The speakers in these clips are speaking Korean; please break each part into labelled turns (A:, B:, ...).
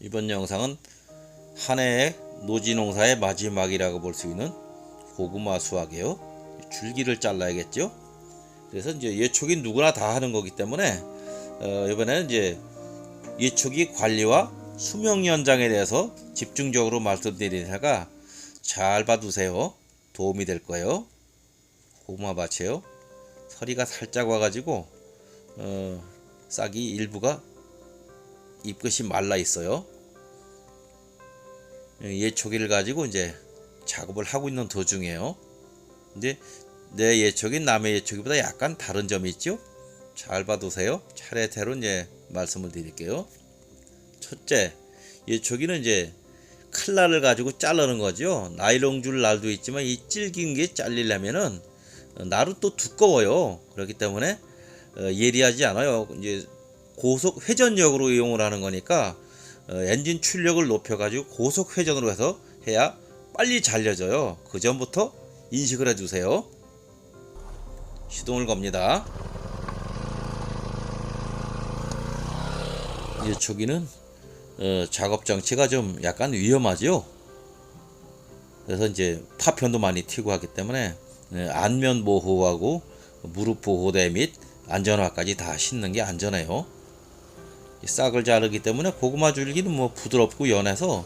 A: 이번 영상은 한 해의 노지 농사의 마지막이라고 볼 수 있는 고구마 수확이에요. 줄기를 잘라야겠죠. 그래서 이제 예초기 누구나 다 하는 거기 때문에 어, 이번에는 이제 예초기 관리와 수명 연장에 대해서 집중적으로 말씀드리다가 잘 봐두세요. 도움이 될 거예요. 고구마 밭이에요. 서리가 살짝 와가지고 어, 싹이 일부가 잎끝이 말라 있어요. 예초기를 가지고 이제 작업을 하고 있는 도중이에요. 근데 내 예초기 남의 예초기보다 약간 다른 점이 있죠. 잘 봐두세요. 차례대로 이제 말씀을 드릴게요. 첫째, 예초기는 이제 칼날을 가지고 자르는 거죠. 나일론 줄 날도 있지만 이 질긴 게 잘리려면은 날은 또 두꺼워요. 그렇기 때문에 어, 예리하지 않아요. 이제 고속 회전력으로 이용을 하는 거니까 어, 엔진 출력을 높여가지고 고속 회전으로 해서 해야 빨리 잘려져요. 그 전부터 인식을 해주세요. 시동을 겁니다. 이 초기는 어, 작업 장치가 좀 약간 위험하죠. 그래서 이제 파편도 많이 튀고 하기 때문에 예, 안면 보호하고 무릎 보호대 및 안전화까지 다 신는 게 안전해요. 이 싹을 자르기 때문에 고구마 줄기는 뭐 부드럽고 연해서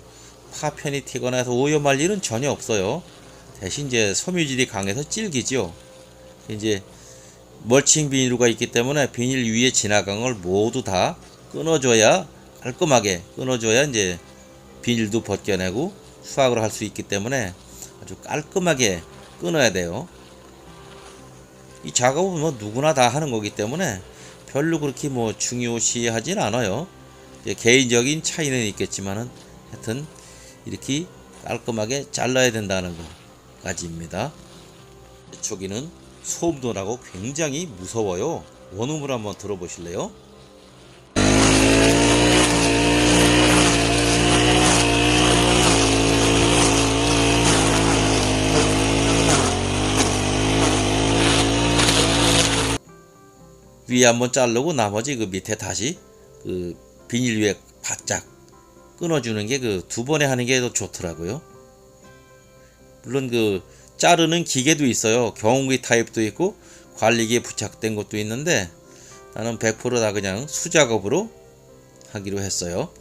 A: 파편이 튀거나 해서 오염할 일은 전혀 없어요. 대신 이제 섬유질이 강해서 질기죠. 이제 멀칭 비닐가 있기 때문에 비닐 위에 지나간 걸 모두 다 끊어줘야 깔끔하게 끊어줘야 이제 비닐도 벗겨내고 수확을 할 수 있기 때문에 아주 깔끔하게 끊어야 돼요. 이 작업은 뭐 누구나 다 하는 거기 때문에 별로 그렇게 뭐 중요시하진 않아요. 개인적인 차이는 있겠지만은 하여튼 이렇게 깔끔하게 잘라야 된다는 것까지입니다. 초기는 소음도 나고 굉장히 무서워요. 원음을 한번 들어보실래요? 위에 한번 자르고 나머지 그 밑에 다시 그 비닐 위에 바짝 끊어주는 게 그 두 번에 하는 게 더 좋더라고요. 물론 그 자르는 기계도 있어요. 경운기 타입도 있고 관리기에 부착된 것도 있는데 나는 100%다 그냥 수작업으로 하기로 했어요.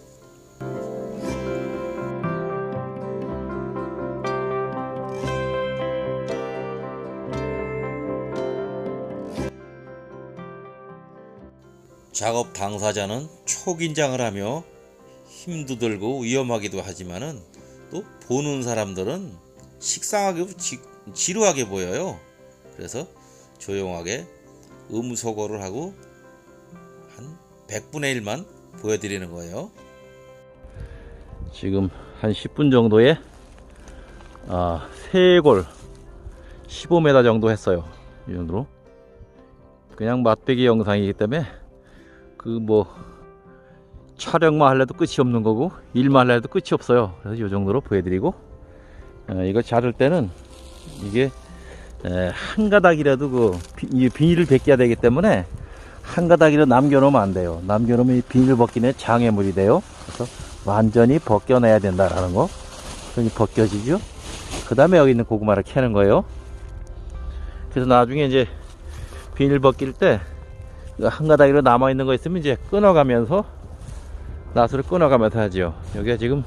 A: 작업 당사자는 초긴장을 하며 힘도 들고 위험하기도 하지만은 또 보는 사람들은 식상하게 지, 지루하게 보여요. 그래서 조용하게 음소거를 하고 한 100분의 1만 보여드리는 거예요. 지금 한 10분 정도에 아, 세골 15m 정도 했어요. 이 정도로. 그냥 맛배기 영상이기 때문에 그 뭐 촬영만 할래도 끝이 없는 거고 일만 할래도 끝이 없어요. 그래서 이 정도로 보여드리고 어, 이거 자를 때는 이게 에, 한 가닥이라도 그 비닐을 벗겨야 되기 때문에 한 가닥이라도 남겨놓으면 안 돼요. 남겨놓으면 이 비닐 벗기는 장애물이 돼요. 그래서 완전히 벗겨내야 된다라는 거. 그러니 벗겨지죠. 그 다음에 여기 있는 고구마를 캐는 거예요. 그래서 나중에 이제 비닐 벗길 때 한 가닥이로 남아 있는 거 있으면 이제 끊어가면서 나수를 끊어가면서 하죠. 여기가 지금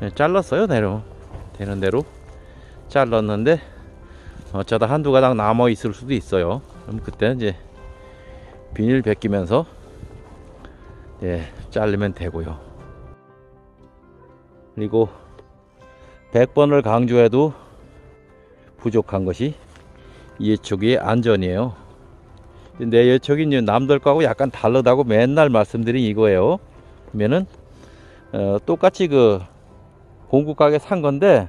A: 네, 잘랐어요, 대로 되는 대로 잘랐는데 어쩌다 한두 가닥 남아 있을 수도 있어요. 그럼 그때는 이제 비닐 벗기면서 예, 자르면 되고요. 그리고 100번을 강조해도 부족한 것이 예초기의 안전이에요. 내 예초기 이제 남들 거하고 약간 다르다고 맨날 말씀드린 이거예요. 그러면은 어, 똑같이 그 공구 가게 산 건데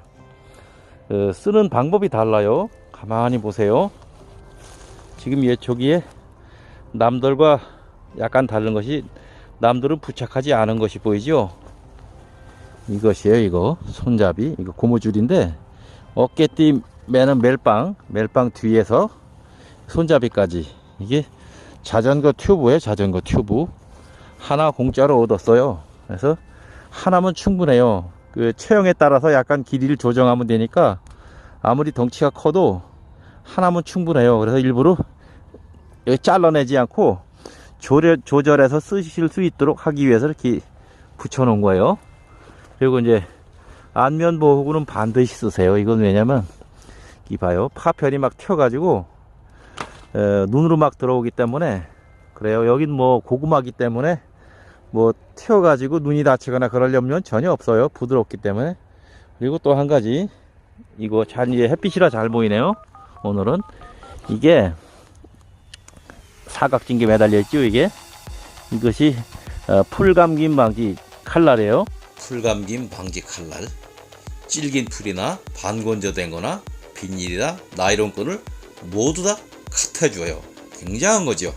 A: 어, 쓰는 방법이 달라요. 가만히 보세요. 지금 예초기에 남들과 약간 다른 것이 남들은 부착하지 않은 것이 보이죠? 이것이에요, 이거. 손잡이. 이거 고무줄인데 어깨띠 매는 멜빵, 멜빵 뒤에서 손잡이까지. 이게 자전거 튜브에 자전거 튜브. 하나 공짜로 얻었어요. 그래서 하나면 충분해요. 그 체형에 따라서 약간 길이를 조정하면 되니까 아무리 덩치가 커도 하나면 충분해요. 그래서 일부러 여기 잘라내지 않고 조절, 조절해서 쓰실 수 있도록 하기 위해서 이렇게 붙여 놓은 거예요. 그리고 이제 안면 보호구는 반드시 쓰세요. 이건 왜냐면 이 봐요. 파편이 막 튀어가지고 에, 눈으로 막 들어오기 때문에 그래요. 여긴 뭐 고구마기 때문에 뭐 튀어 가지고 눈이 다치거나 그럴 염려는 전혀 없어요. 부드럽기 때문에. 그리고 또 한 가지 이거 잘 이제 햇빛이라 잘 보이네요. 오늘은 이게 사각진게 매달려 있죠. 이게 이것이 어, 풀감김 방지 칼날이에요.
B: 풀감김 방지 칼날, 질긴 풀이나 반건조된 거나 비닐이나 나이론끈을 모두 다 카트해줘요. 굉장한 거죠.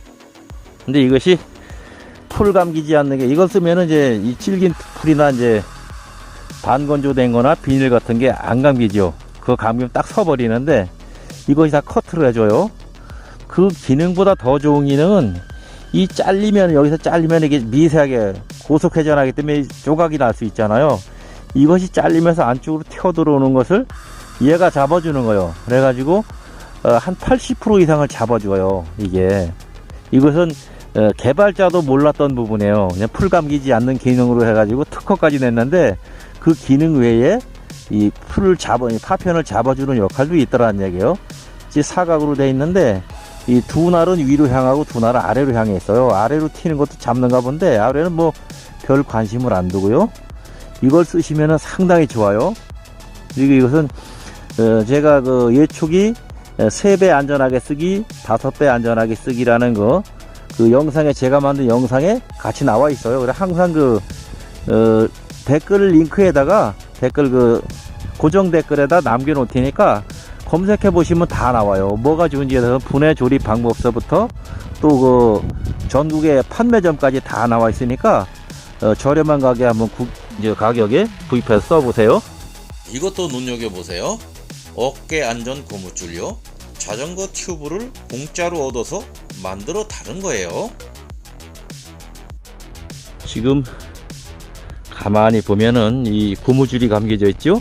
A: 근데 이것이 풀 감기지 않는 게 이걸 쓰면은 이제 이 질긴 풀이나 이제 반건조된 거나 비닐 같은 게 안 감기죠. 그거 감기면 딱 서버리는데 이것이 다 커트를 해줘요. 그 기능보다 더 좋은 기능은 이 잘리면 여기서 잘리면 이게 미세하게 고속 회전하기 때문에 조각이 날 수 있잖아요. 이것이 잘리면서 안쪽으로 튀어 들어오는 것을 얘가 잡아주는 거예요. 그래가지고 어, 한 80% 이상을 잡아줘요. 이게 이것은 어, 개발자도 몰랐던 부분이에요. 그냥 풀 감기지 않는 기능으로 해가지고 특허까지 냈는데 그 기능 외에 이 풀을 잡아, 이 파편을 잡아주는 역할도 있더라는 얘기예요. 이제 사각으로 돼 있는데 이 두 날은 위로 향하고 두 날은 아래로 향해 있어요. 아래로 튀는 것도 잡는가 본데 아래는 뭐 별 관심을 안 두고요. 이걸 쓰시면 상당히 좋아요. 그리고 이것은 어, 제가 그 예초기 세배 안전하게 쓰기, 다섯 배 안전하게 쓰기라는 거, 그 영상에 제가 만든 영상에 같이 나와 있어요. 그래 항상 그 어, 댓글 링크에다가 댓글 그 고정 댓글에다 남겨놓을 테니까 검색해 보시면 다 나와요. 뭐가 좋은지에 대해서 분해 조립 방법서부터 또 그 전국의 판매점까지 다 나와 있으니까 어, 저렴한 가게 한번 구, 가격에 구입해서 써보세요.
B: 이것도 눈여겨보세요. 어깨 안전 고무줄요. 자전거 튜브를 공짜로 얻어서 만들어 다른 거예요.
A: 지금 가만히 보면은 이 고무줄이 감겨져 있죠?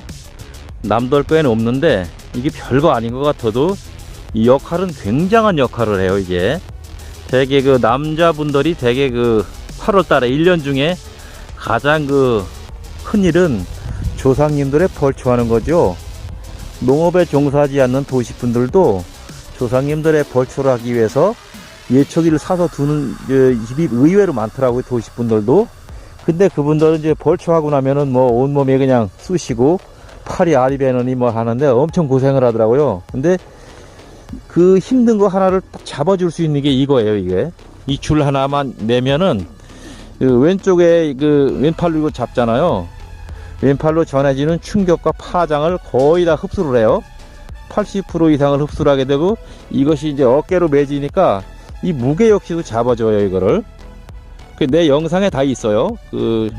A: 남들 거에는 없는데 이게 별거 아닌 것 같아도 이 역할은 굉장한 역할을 해요 이게 되게 그 남자분들이 되게 그 8월 달에 1년 중에 가장 그 큰일은 조상님들의 벌초하는 거죠 농업에 종사하지 않는 도시분들도 조상님들의 벌초를 하기 위해서 예초기를 사서 두는 그 집이 의외로 많더라고요 도시분들도. 근데 그분들은 이제 벌초하고 나면은 뭐 온몸에 그냥 쑤시고 팔이 배느니 뭐 하는데 엄청 고생을 하더라고요. 근데 그 힘든 거 하나를 딱 잡아줄 수 있는 게 이거예요 이게. 이 줄 하나만 내면은 그 왼쪽에 그 왼팔로 이거 잡잖아요 왼팔로 전해지는 충격과 파장을 거의 다 흡수를 해요. 80% 이상을 흡수를 하게 되고 이것이 이제 어깨로 매지니까 이 무게 역시도 잡아줘요 이거를. 그내 영상에 다 있어요. 그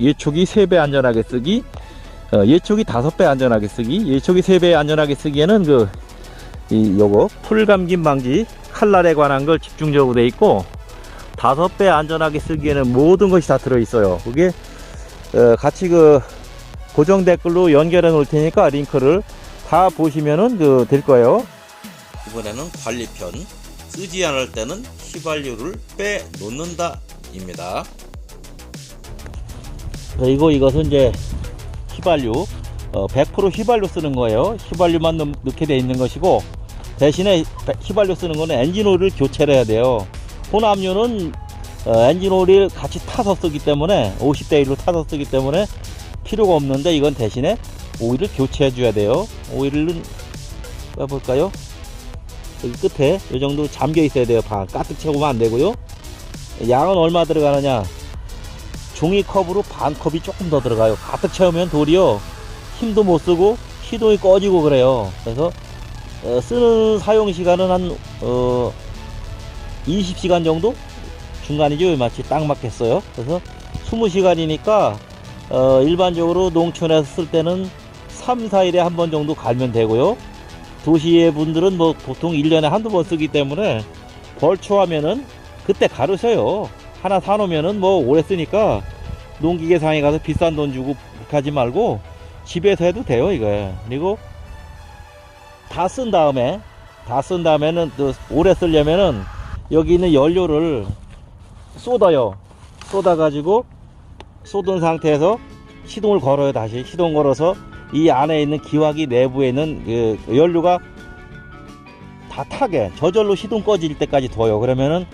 A: 예초기 3배 안전하게 쓰기 어, 예초기 5배 안전하게 쓰기 예초기 3배 안전하게 쓰기에는 그 이 요거 풀감김 방지 칼날에 관한 걸 집중적으로 돼 있고 다섯 배 안전하게 쓰기에는 모든 것이 다 들어 있어요. 그게 어, 같이 그 고정 댓글로 연결해 놓을 테니까 링크를 다 보시면은 그 될 거예요
B: 이번에는 관리편. 쓰지 않을 때는 휘발유를 빼 놓는다. 입니다.
A: 그리고 이것은 이제 휘발유 어, 100% 휘발유 쓰는 거예요 휘발유만 넣, 넣게 돼 있는 것이고 대신에 배- 휘발유 쓰는 거는 엔진 오일을 교체를 해야 돼요 혼합류는 어, 엔진 오일을 같이 타서 쓰기 때문에 50대 1로 타서 쓰기 때문에 필요가 없는데 이건 대신에 오일을 교체해 줘야 돼요. 오일은 빼볼까요? 여기 끝에 이 정도 잠겨 있어야 돼요 반 가득 채우면 안 되고요. 양은 얼마 들어가느냐? 종이컵으로 반 컵이 조금 더 들어가요. 가득 채우면 도리어 힘도 못 쓰고 시동이 꺼지고 그래요. 그래서 어, 쓰는 사용 시간은 한 어, 20시간 정도 중간이죠. 마치 딱 맞겠어요. 그래서 20시간이니까 어, 일반적으로 농촌에서 쓸 때는 3, 4일에 한 번 정도 갈면 되고요. 도시의 분들은 뭐 보통 1년에 한두 번 쓰기 때문에 벌초하면은 그때 가르셔요. 하나 사놓으면은 뭐 오래 쓰니까 농기계 상에 가서 비싼 돈 주고 가지 말고 집에서 해도 돼요 이거 그리고 다 쓴 다음에 다 쓴 다음에는 또 오래 쓰려면은 여기 있는 연료를 쏟아요. 쏟아 가지고 쏟은 상태에서 시동을 걸어요 다시. 시동 걸어서 이 안에 있는 기화기 내부에 있는 그 연료가 다 타게 저절로 시동 꺼질 때까지 둬요. 그러면은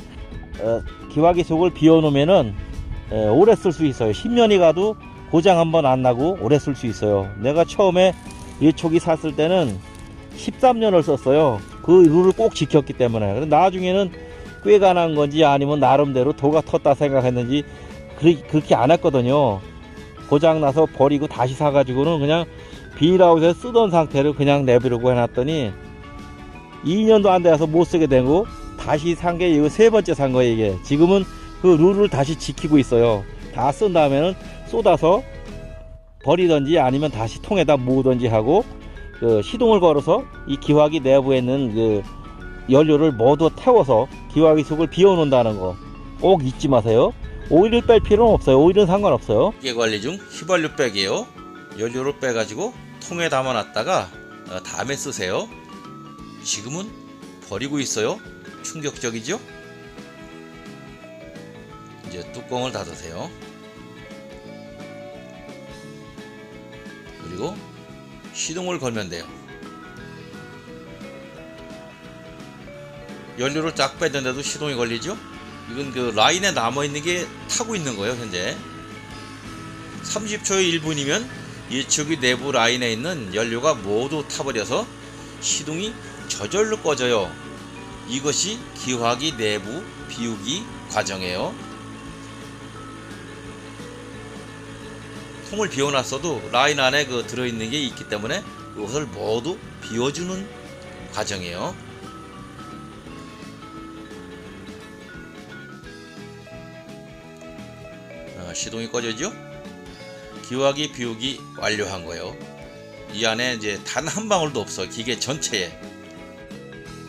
A: 어, 기화기 속을 비워놓으면은 에, 오래 쓸 수 있어요. 10년이 가도 고장 한번 안 나고 오래 쓸 수 있어요. 내가 처음에 이 초기 샀을 때는 13년을 썼어요. 그 룰을 꼭 지켰기 때문에. 나중에는 꾀가 난 건지 아니면 나름대로 도가 텄다 생각했는지 그, 그렇게 안 했거든요. 고장 나서 버리고 다시 사가지고는 그냥 비닐하우스에 쓰던 상태로 그냥 내버리고 해놨더니 2년도 안 돼서 못 쓰게 되고 다시 산 게 이거 세 번째 산 거예요 이게. 지금은 그 룰을 다시 지키고 있어요. 다 쓴 다음에는 쏟아서 버리든지 아니면 다시 통에다 모으든지 하고 그 시동을 걸어서 이 기화기 내부에 있는 그 연료를 모두 태워서 기화기 속을 비워놓는다는 거 꼭 잊지 마세요 오일을 뺄 필요는 없어요 오일은 상관없어요
B: 기계 관리 중 휘발유 백이에요. 연료를 빼가지고 통에 담아놨다가 어, 다음에 쓰세요. 지금은 버리고 있어요. 충격적이죠? 이제 뚜껑을 닫으세요. 그리고 시동을 걸면 돼요. 연료를 쫙 빼는데도 시동이 걸리죠? 이건 그 라인에 남아 있는 게 타고 있는 거예요, 현재. 30초에 1분이면 이쪽이 내부 라인에 있는 연료가 모두 타버려서 시동이 저절로 꺼져요. 이것이 기화기 내부 비우기 과정이에요. 통을 비워놨어도 라인 안에 그 들어있는 게 있기 때문에 그것을 모두 비워주는 과정이에요. 시동이 꺼져죠? 기화기 비우기 완료한 거예요. 이 안에 이제 단 한 방울도 없어 기계 전체에.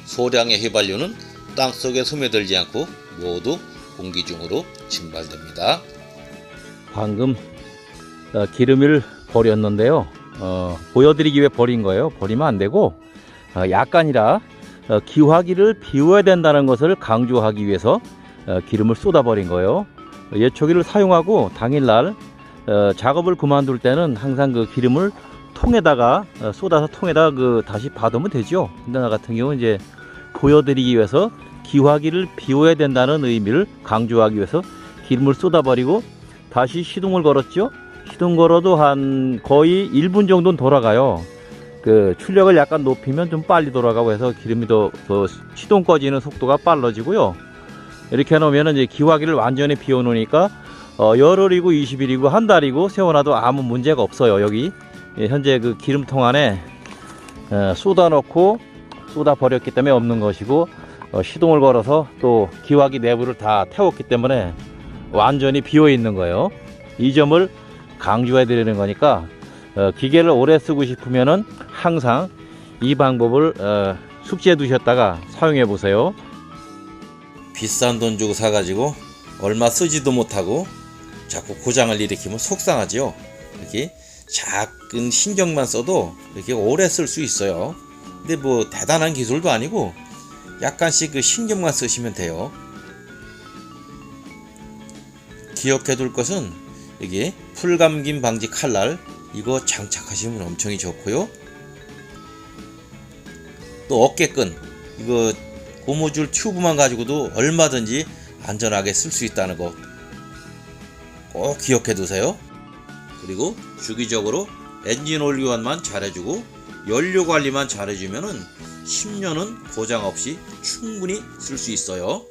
B: 소량의 휘발유는 땅 속에 스며들지 않고 모두 공기 중으로 증발됩니다.
A: 방금 어, 기름을 버렸는데요. 어, 보여드리기 위해 버린 거예요. 버리면 안 되고 어, 약간이라 어, 기화기를 비워야 된다는 것을 강조하기 위해서 어, 기름을 쏟아버린 거예요. 예초기를 사용하고 당일날 어, 작업을 그만둘 때는 항상 그 기름을 통에다가 어, 쏟아서 통에다 그 다시 받으면 되죠. 근데 나 같은 경우 는 이제 보여드리기 위해서 기화기를 비워야 된다는 의미를 강조하기 위해서 기름을 쏟아버리고 다시 시동을 걸었죠. 시동 걸어도 한 거의 1분 정도는 돌아가요. 그 출력을 약간 높이면 좀 빨리 돌아가고 해서 기름이 더, 더 시동 꺼지는 속도가 빨라지고요. 이렇게 해놓으면 이제 기화기를 완전히 비워놓으니까 어, 열흘이고 20일이고 한 달이고 세워놔도 아무 문제가 없어요. 여기 예, 현재 그 기름통 안에 어, 쏟아놓고 쏟아 버렸기 때문에 없는 것이고 어, 시동을 걸어서 또 기화기 내부를 다 태웠기 때문에 완전히 비어 있는 거예요. 이 점을 강조해 드리는 거니까 어, 기계를 오래 쓰고 싶으면은 항상 이 방법을 어, 숙지해 두셨다가 사용해 보세요.
B: 비싼 돈 주고 사가지고 얼마 쓰지도 못하고 자꾸 고장을 일으키면 속상하죠. 이렇게 작은 신경만 써도 이렇게 오래 쓸 수 있어요. 근데 뭐 대단한 기술도 아니고 약간씩 그 신경만 쓰시면 돼요. 기억해 둘 것은 여기 풀감김 방지 칼날 이거 장착하시면 엄청이 좋고요. 또 어깨끈 이거 고무줄 튜브만 가지고도 얼마든지 안전하게 쓸 수 있다는 거꼭 기억해 두세요. 그리고 주기적으로 엔진 올리원만 잘해주고 연료 관리만 잘해주면은 10년은 고장 없이 충분히 쓸 수 있어요.